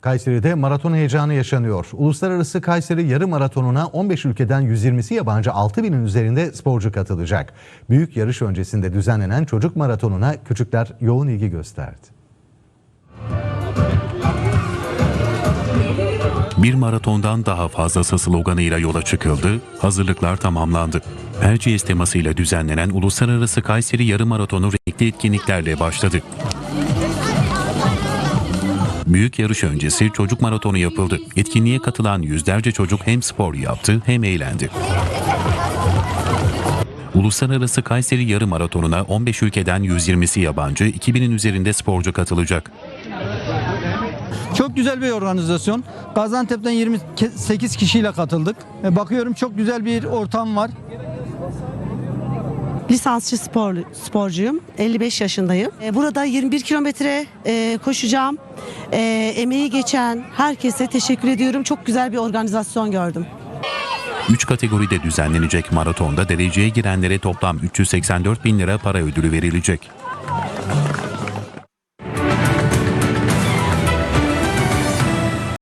Kayseri'de maraton heyecanı yaşanıyor. Uluslararası Kayseri yarım maratonuna 15 ülkeden 120'si yabancı 6000'in üzerinde sporcu katılacak. Büyük yarış öncesinde düzenlenen çocuk maratonuna küçükler yoğun ilgi gösterdi. Bir maratondan daha fazlası sloganıyla yola çıkıldı, hazırlıklar tamamlandı. Erciyes temasıyla düzenlenen Uluslararası Kayseri Yarım Maratonu renkli etkinliklerle başladı. Büyük yarış öncesi çocuk maratonu yapıldı. Etkinliğe katılan yüzlerce çocuk hem spor yaptı hem eğlendi. Uluslararası Kayseri Yarım Maratonu'na 15 ülkeden 120'si yabancı, 2000'in üzerinde sporcu katılacak. Çok güzel bir organizasyon. Gaziantep'ten 28 kişiyle katıldık. E, Bakıyorum çok güzel bir ortam var. Lisansçı spor, sporcuyum. 55 yaşındayım. E, Burada 21 kilometre e, koşacağım. E, emeği geçen herkese teşekkür ediyorum. Çok güzel bir organizasyon gördüm. 3 kategoride düzenlenecek maratonda dereceye girenlere toplam 384 bin lira para ödülü verilecek.